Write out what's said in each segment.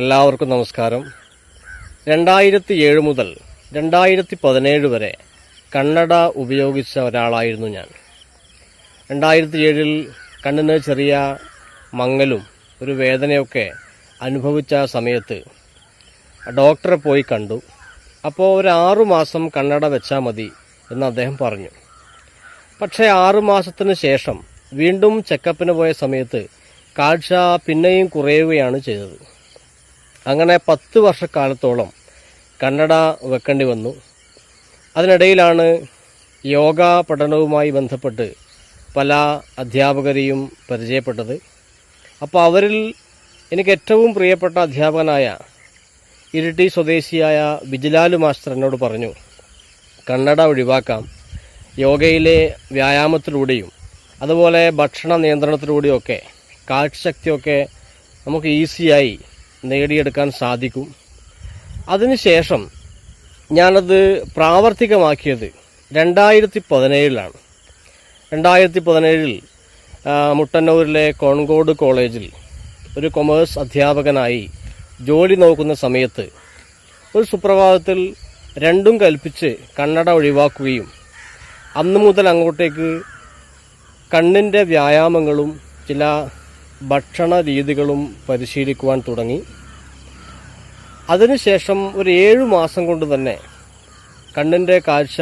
എല്ലാവർക്കും നമസ്കാരം. രണ്ടായിരത്തി ഏഴ് മുതൽ രണ്ടായിരത്തി പതിനേഴ് വരെ കണ്ണട ഉപയോഗിച്ച ഒരാളായിരുന്നു ഞാൻ. രണ്ടായിരത്തി ഏഴിൽ കണ്ണിന് ചെറിയ മങ്ങലും ഒരു വേദനയൊക്കെ അനുഭവിച്ച സമയത്ത് ഡോക്ടറെ പോയി കണ്ടു. അപ്പോൾ ഒരു ആറു മാസം കണ്ണട വെച്ചാൽ മതി എന്ന് അദ്ദേഹം പറഞ്ഞു. പക്ഷേ ആറു മാസത്തിന് ശേഷം വീണ്ടും ചെക്കപ്പിന് പോയ സമയത്ത് കാഴ്ച പിന്നെയും കുറയുകയാണ് ചെയ്തത്. അങ്ങനെ പത്ത് വർഷക്കാലത്തോളം കന്നഡ വെക്കേണ്ടി വന്നു. അതിനിടയിലാണ് യോഗ പഠനവുമായി ബന്ധപ്പെട്ട് പല അധ്യാപകരെയും പരിചയപ്പെട്ടത്. അപ്പോൾ അവരിൽ എനിക്ക് ഏറ്റവും പ്രിയപ്പെട്ട അധ്യാപകനായ ഇരിട്ടി സ്വദേശിയായ ബിജിലാലു മാസ്റ്റർ എന്നോട് പറഞ്ഞു കന്നഡ ഒഴിവാക്കാം. യോഗയിലെ വ്യായാമത്തിലൂടെയും അതുപോലെ ഭക്ഷണ നിയന്ത്രണത്തിലൂടെയൊക്കെ കാഴ്ചശക്തിയൊക്കെ നമുക്ക് ഈസിയായി നേടിയെടുക്കാൻ സാധിക്കും. അതിനുശേഷം ഞാനത് പ്രാവർത്തികമാക്കിയത് രണ്ടായിരത്തി പതിനേഴിലാണ് രണ്ടായിരത്തി പതിനേഴിൽ മുട്ടന്നൂരിലെ കോൺകോട് കോളേജിൽ ഒരു കൊമേഴ്സ് അധ്യാപകനായി ജോലി നോക്കുന്ന സമയത്ത് ഒരു സുപ്രഭാതത്തിൽ രണ്ടും കൽപ്പിച്ച് കണ്ണട ഒഴിവാക്കുകയും അന്നു മുതൽ അങ്ങോട്ടേക്ക് കണ്ണിന്റെ വ്യായാമങ്ങളും ചില ഭക്ഷണ രീതികളും പരിശീലിക്കുവാൻ തുടങ്ങി. അതിനുശേഷം ഒരു ഏഴു മാസം കൊണ്ട് തന്നെ കണ്ണിന്റെ കാഴ്ച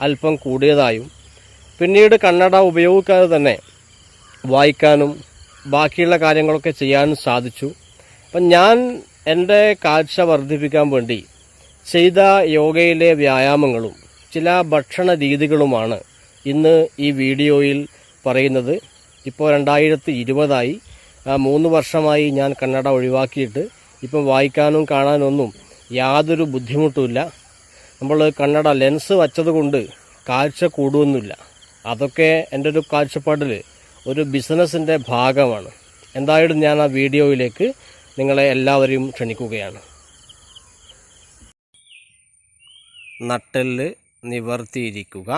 അല്പം കൂടിയതായും പിന്നീട് കണ്ണട ഉപയോഗിക്കാതെ തന്നെ വായിക്കാനും ബാക്കിയുള്ള കാര്യങ്ങളൊക്കെ ചെയ്യാനും സാധിച്ചു. അപ്പം ഞാൻ എന്റെ കാഴ്ച വർദ്ധിപ്പിക്കാൻ വേണ്ടി ചെയ്ത യോഗയിലെ വ്യായാമങ്ങളും ചില ഭക്ഷണ രീതികളുമാണ് ഇന്ന് ഈ വീഡിയോയിൽ പറയുന്നത്. ഇപ്പോൾ രണ്ടായിരത്തി ഇരുപതായി മൂന്ന് വർഷമായി ഞാൻ കന്നഡ ഒഴിവാക്കിയിട്ട് ഇപ്പം വായിക്കാനും കാണാനൊന്നും യാതൊരു ബുദ്ധിമുട്ടുമില്ല. നമ്മൾ കന്നഡ ലെൻസ് വച്ചതുകൊണ്ട് കാഴ്ച കൂടുമൊന്നുമില്ല അതൊക്കെ എന്റെ ഒരു കാഴ്ചപ്പാടിൽ ഒരു ബിസിനസ്സിന്റെ ഭാഗമാണ്. എന്തായാലും ഞാൻ ആ വീഡിയോയിലേക്ക് നിങ്ങളെ എല്ലാവരെയും ക്ഷണിക്കുകയാണ്. നട്ടെല്ല് നിവർത്തിയിരിക്കുക.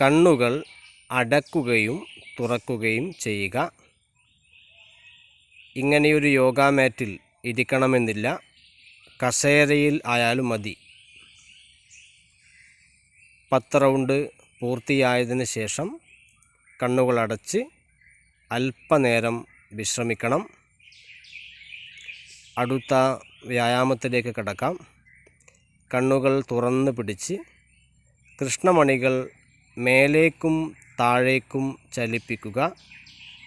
കണ്ണുകൾ അടക്കുകയും തുറക്കുകയും ചെയ്യുക. ഇങ്ങനെയൊരു യോഗ മാറ്റിൽ ഇരിക്കണമെന്നില്ല. കസേരയിൽ ആയാലും മതി. പത്ത് റൗണ്ട് പൂർത്തിയായതിന് ശേഷം കണ്ണുകളടച്ച് അല്പനേരം വിശ്രമിക്കണം. അടുത്ത വ്യായാമത്തിലേക്ക് കിടക്കാം. കണ്ണുകൾ തുറന്ന് പിടിച്ച് കൃഷ്ണമണികൾ മേലേക്കും താഴേക്കും ചലിപ്പിക്കുക.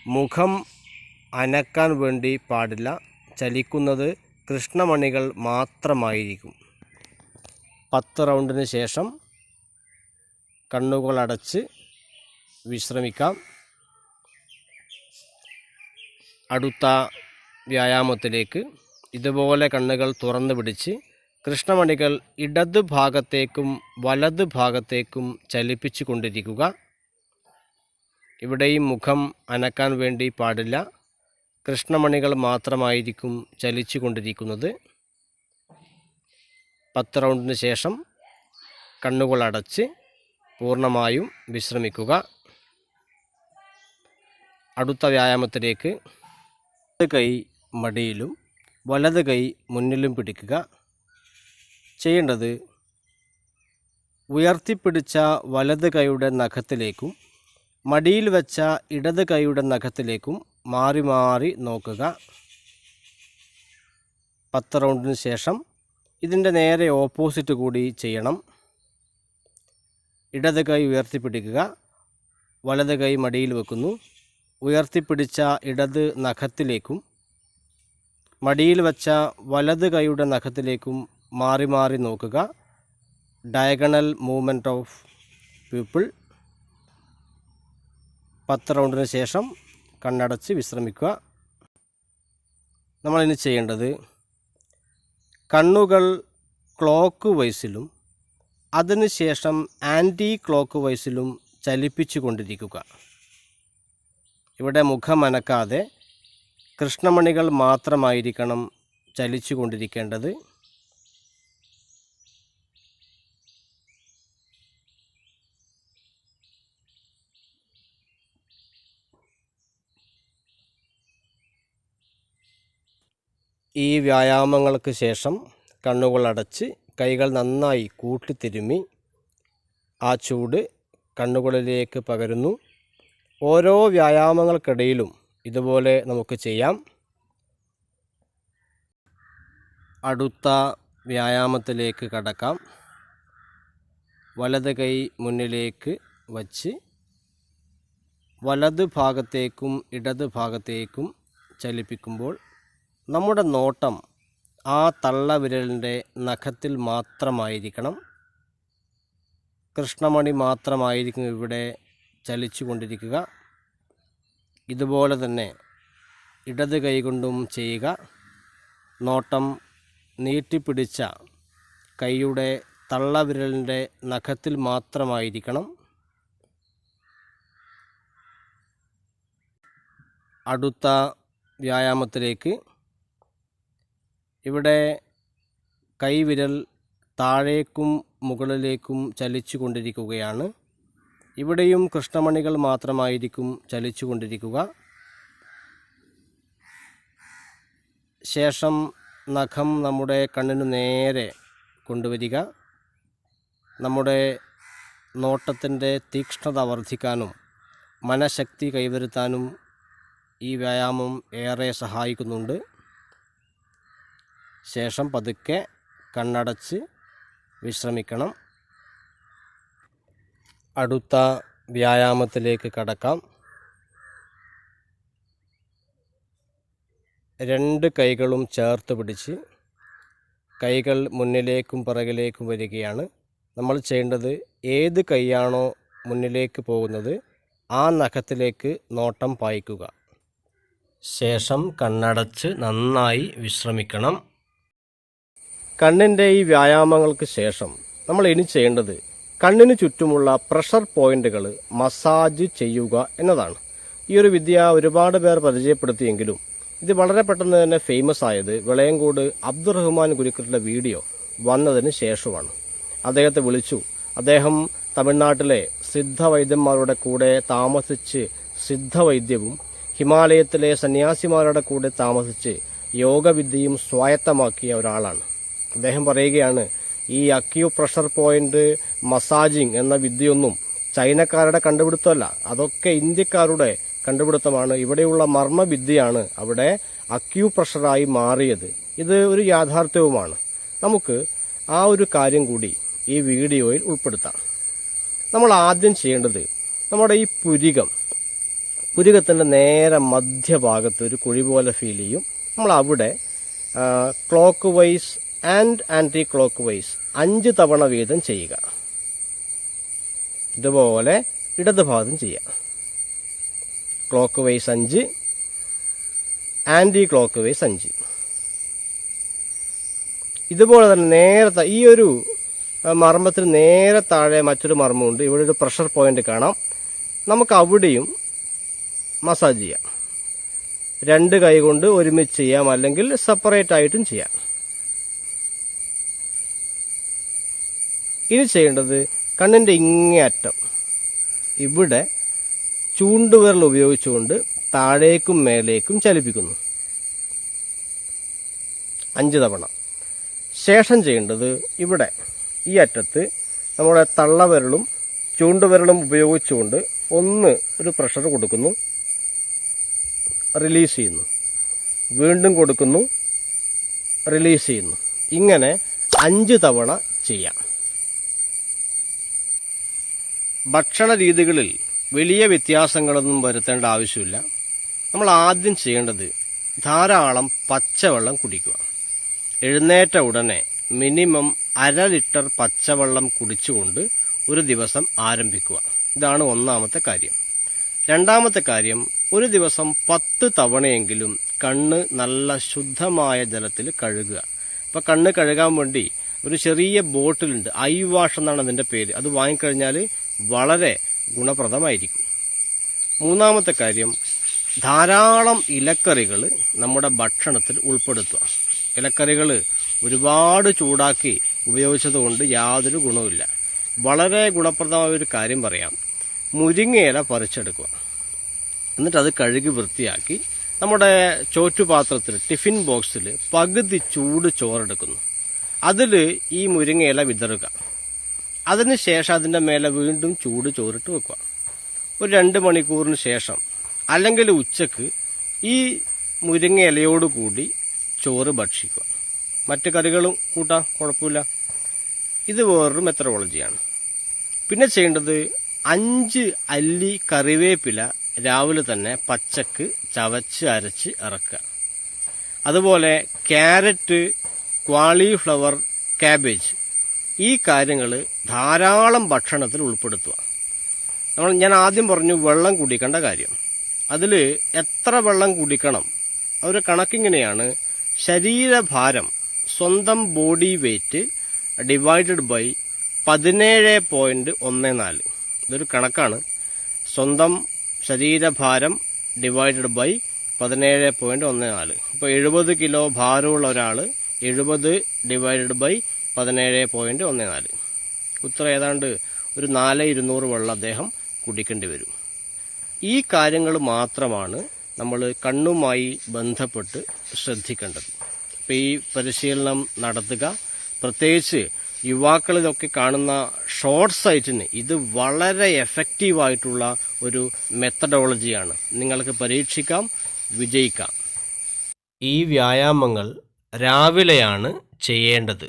മുഖം അനക്കാൻ വേണ്ടി പാടില്ല. ചലിക്കുന്നത് കൃഷ്ണമണികൾ മാത്രമായിരിക്കും. പത്ത് റൗണ്ടിന് ശേഷം കണ്ണുകൾ അടച്ച് വിശ്രമിക്കാം. അടുത്ത വ്യായാമത്തിലേക്ക്. ഇതുപോലെ കണ്ണുകൾ തുറന്നു പിടിച്ച് കൃഷ്ണമണികൾ ഇടത് ഭാഗത്തേക്കും വലത് ഭാഗത്തേക്കും ചലിപ്പിച്ചു കൊണ്ടിരിക്കുക ഇവിടെയും മുഖം അനക്കാൻ വേണ്ടി പാടില്ല. കൃഷ്ണമണികൾ മാത്രമായിരിക്കും ചലിച്ചു കൊണ്ടിരിക്കുന്നത്. പത്ത് റൗണ്ടിന് ശേഷം കണ്ണുകൾ അടച്ച് പൂർണമായും വിശ്രമിക്കുക. അടുത്ത വ്യായാമത്തിലേക്ക് കൈ മടിയിലും വലത് കൈ മുന്നിലും പിടിക്കുക. ചെയ്യേണ്ടത് ഉയർത്തിപ്പിടിച്ച വലത് കൈയുടെ നഖത്തിലേക്കും മടിയിൽ വെച്ച ഇടത് കൈയുടെ നഖത്തിലേക്കും മാറി മാറി നോക്കുക. പത്ത് റൗണ്ടിന് ശേഷം ഇതിന്റെ നേരെ ഓപ്പോസിറ്റ് കൂടി ചെയ്യണം. ഇടത് കൈ ഉയർത്തിപ്പിടിക്കുക. വലത് കൈ മടിയിൽ വെക്കുന്നു. ഉയർത്തിപ്പിടിച്ച ഇടത് നഖത്തിലേക്കും മടിയിൽ വച്ച വലത് കൈയുടെ നഖത്തിലേക്കും മാറി മാറി നോക്കുക. ഡയഗണൽ മൂവ്മെന്റ് ഓഫ് പീപ്പിൾ പത്ത് റൗണ്ടിന് ശേഷം കണ്ണടച്ച് വിശ്രമിക്കുക. നമ്മളിനി ചെയ്യേണ്ടത് കണ്ണുകൾ ക്ലോക്ക് വൈസിലും അതിനുശേഷം ആന്റി ക്ലോക്ക് വൈസിലും ചലിപ്പിച്ചു കൊണ്ടിരിക്കുക. ഇവിടെ മുഖമനക്കാതെ കൃഷ്ണമണികൾ മാത്രമായിരിക്കണം ചലിച്ചു കൊണ്ടിരിക്കേണ്ടത്. ഈ വ്യായാമങ്ങൾക്ക് ശേഷം കണ്ണുകൾ അടച്ച് കൈകൾ നന്നായി കൂട്ടിത്തിരുമ്മി ആ ചൂട് കണ്ണുകളിലേക്ക് പകരുന്നു. ഓരോ വ്യായാമങ്ങൾക്കിടയിലും ഇതുപോലെ നമുക്ക് ചെയ്യാം. അടുത്ത വ്യായാമത്തിലേക്ക് കടക്കാം. വലത് കൈ മുന്നിലേക്ക് വച്ച് വലത് ഭാഗത്തേക്കും ഇടത് ഭാഗത്തേക്കും ചലിപ്പിക്കുമ്പോൾ നമ്മുടെ നോട്ടം ആ തള്ളവിരലിന്റെ നഖത്തിൽ മാത്രമായിരിക്കണം. കൃഷ്ണമണി മാത്രമായിരിക്കും ഇവിടെ ചലിച്ചു കൊണ്ടിരിക്കുക ഇതുപോലെ തന്നെ ഇടത് കൈകൊണ്ടും ചെയ്യുക. നോട്ടം നീട്ടിപ്പിടിച്ച കൈയുടെ തള്ളവിരലിന്റെ നഖത്തിൽ മാത്രമായിരിക്കണം. അടുത്ത വ്യായാമത്തിലേക്ക് ഇവിടെ കൈവിരൽ താഴേക്കും മുകളിലേക്കും ചലിച്ചു കൊണ്ടിരിക്കുകയാണ് ഇവിടെയും കൃഷ്ണമണികൾ മാത്രമായിരിക്കും ചലിച്ചു കൊണ്ടിരിക്കുക ശേഷം നഖം നമ്മുടെ കണ്ണിനു നേരെ കൊണ്ടുവരിക. നമ്മുടെ നോട്ടത്തിന്റെ തീക്ഷ്ണത വർദ്ധിക്കാനും മനഃശക്തി കൈവരുത്താനും ഈ വ്യായാമം ഏറെ സഹായിക്കുന്നുണ്ട്. ശേഷം പതുക്കെ കണ്ണടച്ച് വിശ്രമിക്കണം. അടുത്ത വ്യായാമത്തിലേക്ക് കടക്കാം. രണ്ട് കൈകളും ചേർത്ത് പിടിച്ച് കൈകൾ മുന്നിലേക്കും പിറകിലേക്കും വരികയാണ്. നമ്മൾ ചെയ്യേണ്ടത് ഏത് കൈയാണോ മുന്നിലേക്ക് പോകുന്നത് ആ നഖത്തിലേക്ക് നോട്ടം പായിക്കുക. ശേഷം കണ്ണടച്ച് നന്നായി വിശ്രമിക്കണം. കണ്ണിന്റെ ഈ വ്യായാമങ്ങൾക്ക് ശേഷം നമ്മൾ ഇനി ചെയ്യേണ്ടത് കണ്ണിന് ചുറ്റുമുള്ള പ്രഷർ പോയിന്റുകൾ മസാജ് ചെയ്യുക എന്നതാണ്. ഈ ഒരു വിദ്യ ഒരുപാട് പേർ പരിചയപ്പെടുത്തിയെങ്കിലും ഇത് വളരെ പെട്ടെന്ന് തന്നെ ഫേമസ് ആയത് വിളയങ്കോട് അബ്ദുറഹ്മാൻ ഗുരുക്കറിന്റെ വീഡിയോ വന്നതിന് ശേഷമാണ്. അദ്ദേഹത്തെ വിളിച്ചു. അദ്ദേഹം തമിഴ്നാട്ടിലെ സിദ്ധവൈദ്യന്മാരുടെ കൂടെ താമസിച്ച് സിദ്ധവൈദ്യവും ഹിമാലയത്തിലെ സന്യാസിമാരുടെ കൂടെ താമസിച്ച് യോഗവിദ്യയും സ്വായത്തമാക്കിയ ഒരാളാണ്. അദ്ദേഹം പറയുകയാണ് ഈ അക്യൂ പ്രഷർ പോയിന്റ് മസാജിങ് എന്ന വിദ്യയൊന്നും ചൈനക്കാരുടെ കണ്ടുപിടുത്തമല്ല. അതൊക്കെ ഇന്ത്യക്കാരുടെ കണ്ടുപിടുത്തമാണ്. ഇവിടെയുള്ള മർമ്മവിദ്യയാണ് അവിടെ അക്യൂ പ്രഷറായി മാറിയത്. ഇത് ഒരു യാഥാർത്ഥ്യവുമാണ്. നമുക്ക് ആ ഒരു കാര്യം കൂടി ഈ വീഡിയോയിൽ ഉൾപ്പെടുത്താം. നമ്മൾ ആദ്യം ചെയ്യേണ്ടത് നമ്മുടെ ഈ പുരികം. പുരികത്തിന്റെ നേരെ മധ്യഭാഗത്ത് ഒരു കുഴി പോലെ ഫീൽ ചെയ്യും. നമ്മൾ അവിടെ clockwise and anti clock vice അഞ്ച് തവണ വീതം ചെയ്യുക. ഇതുപോലെ ഇടത് ഭാഗത്തും ചെയ്യാം ക്ലോക്ക് വൈസ് അഞ്ച് ആന്റി ക്ലോക്ക് വൈസ് അഞ്ച്. ഇതുപോലെ തന്നെ നേരത്തെ ഈ ഒരു മർമ്മത്തിന് നേരെ താഴെ മറ്റൊരു മർമ്മമുണ്ട്. ഇവിടെ ഒരു പ്രഷർ പോയിന്റ് കാണാം. നമുക്ക് അവിടെയും മസാജ് ചെയ്യാം. രണ്ട് കൈ കൊണ്ട് ഒരുമിച്ച് ചെയ്യാം. അല്ലെങ്കിൽ സെപ്പറേറ്റ് ആയിട്ടും ചെയ്യാം. ഇനി ചെയ്യേണ്ടത് കണ്ണിന്റെ ഇങ്ങേ അറ്റം. ഇവിടെ ചൂണ്ടുവിരൽ ഉപയോഗിച്ചുകൊണ്ട് താഴേക്കും മേലേക്കും ചലിപ്പിക്കുന്നു. അഞ്ച് തവണ. ശേഷം ചെയ്യേണ്ടത് ഇവിടെ ഈ അറ്റത്ത് നമ്മുടെ തള്ളവിരലും ചൂണ്ടുവിരലും ഉപയോഗിച്ചുകൊണ്ട് ഒന്ന് ഒരു പ്രഷർ കൊടുക്കുന്നു റിലീസ് ചെയ്യുന്നു. വീണ്ടും കൊടുക്കുന്നു റിലീസ് ചെയ്യുന്നു. ഇങ്ങനെ അഞ്ച് തവണ ചെയ്യാം. ഭക്ഷണ രീതികളിൽ വലിയ വ്യത്യാസങ്ങളൊന്നും വരുത്തേണ്ട ആവശ്യമില്ല. നമ്മൾ ആദ്യം ചെയ്യേണ്ടത് ധാരാളം പച്ചവെള്ളം കുടിക്കുക. എഴുന്നേറ്റ ഉടനെ മിനിമം അര ലിറ്റർ പച്ചവെള്ളം കുടിച്ചുകൊണ്ട് ഒരു ദിവസം ആരംഭിക്കുക. ഇതാണ് ഒന്നാമത്തെ കാര്യം. രണ്ടാമത്തെ കാര്യം ഒരു ദിവസം പത്ത് തവണയെങ്കിലും കണ്ണ് നല്ല ശുദ്ധമായ ജലത്തിൽ കഴുകുക. അപ്പോൾ കണ്ണ് കഴുകാൻ വേണ്ടി ഒരു ചെറിയ ബോട്ടിലുണ്ട്. ഐ വാഷ് എന്നാണ് അതിന്റെ പേര്. അത് വാങ്ങിക്കഴിഞ്ഞാൽ വളരെ ഗുണപ്രദമായിരിക്കും. മൂന്നാമത്തെ കാര്യം ധാരാളം ഇലക്കറികൾ നമ്മുടെ ഭക്ഷണത്തിൽ ഉൾപ്പെടുത്തുക. ഇലക്കറികൾ ഒരുപാട് ചൂടാക്കി ഉപയോഗിച്ചതുകൊണ്ട് യാതൊരു ഗുണവുമില്ല. വളരെ ഗുണപ്രദമായ ഒരു കാര്യം പറയാം. മുരിങ്ങയില പറിച്ചെടുക്കുക. എന്നിട്ട് അത് കഴുകി വൃത്തിയാക്കി നമ്മുടെ ചോറ്റുപാത്രത്തിൽ ടിഫിൻ ബോക്സിൽ പകുതി ചൂട് ചോറെടുക്കുന്നു. അതിൽ ഈ മുരിങ്ങയില വിതറുക. അതിനുശേഷം അതിന്റെ മേലെ വീണ്ടും ചൂട് ചോറിട്ട് വെക്കുക. ഒരു രണ്ട് മണിക്കൂറിന് ശേഷം അല്ലെങ്കിൽ ഉച്ചയ്ക്ക് ഈ മുരിങ്ങ ഇലയോട് കൂടി ചോറ് ഭക്ഷിക്കുക. മറ്റു കറികളും കൂട്ടാം കുഴപ്പമില്ല. ഇത് വേറൊരു മെത്തഡോളജിയാണ്. പിന്നെ ചെയ്യേണ്ടത് അഞ്ച് അല്ലി കറിവേപ്പില രാവിലെ തന്നെ പച്ചക്ക് ചവച്ച് അരച്ച് ഇറക്കുക. അതുപോലെ ക്യാരറ്റ് ക്വാളിഫ്ലവർ കാബേജ് ഈ കാര്യങ്ങൾ ധാരാളം ഭക്ഷണത്തിൽ ഉൾപ്പെടുത്തുക. നമ്മൾ ഞാൻ ആദ്യം പറഞ്ഞു വെള്ളം കുടിക്കേണ്ട കാര്യം. അതിൽ എത്ര വെള്ളം കുടിക്കണം? ഒരു കണക്കിങ്ങനെയാണ്. ശരീരഭാരം സ്വന്തം ബോഡി വെയ്റ്റ് ഡിവൈഡഡ് ബൈ പതിനേഴ് പോയിന്റ് ഒന്ന് നാല്. ഇതൊരു കണക്കാണ്. സ്വന്തം ശരീരഭാരം ഡിവൈഡഡ് ബൈ പതിനേഴ് പോയിന്റ് ഒന്ന് നാല്. ഇപ്പോൾ എഴുപത് കിലോ ഭാരമുള്ള ഒരാൾ എഴുപത് ഡിവൈഡഡ് ബൈ പതിനേഴ് പോയിന്റ് ഒന്ന് നാല്. ഉത്തരം ഏതാണ്ട് ഒരു നാല് ഇരുന്നൂറ് വെള്ളം അദ്ദേഹം കുടിക്കേണ്ടി വരും. ഈ കാര്യങ്ങൾ മാത്രമാണ് നമ്മൾ കണ്ണുമായി ബന്ധപ്പെട്ട് ശ്രദ്ധിക്കേണ്ടത്. അപ്പോൾ ഈ പരിശീലനം നടത്തുക പ്രത്യേകിച്ച് യുവാക്കളിലൊക്കെ കാണുന്ന ഷോർട്ട് സൈറ്റിന് ഇത് വളരെ എഫക്റ്റീവായിട്ടുള്ള ഒരു മെത്തഡോളജിയാണ് നിങ്ങൾക്ക് പരീക്ഷിക്കാം വിജയിക്കാം. ഈ വ്യായാമങ്ങൾ രാവിലെയാണ് ചെയ്യേണ്ടത്.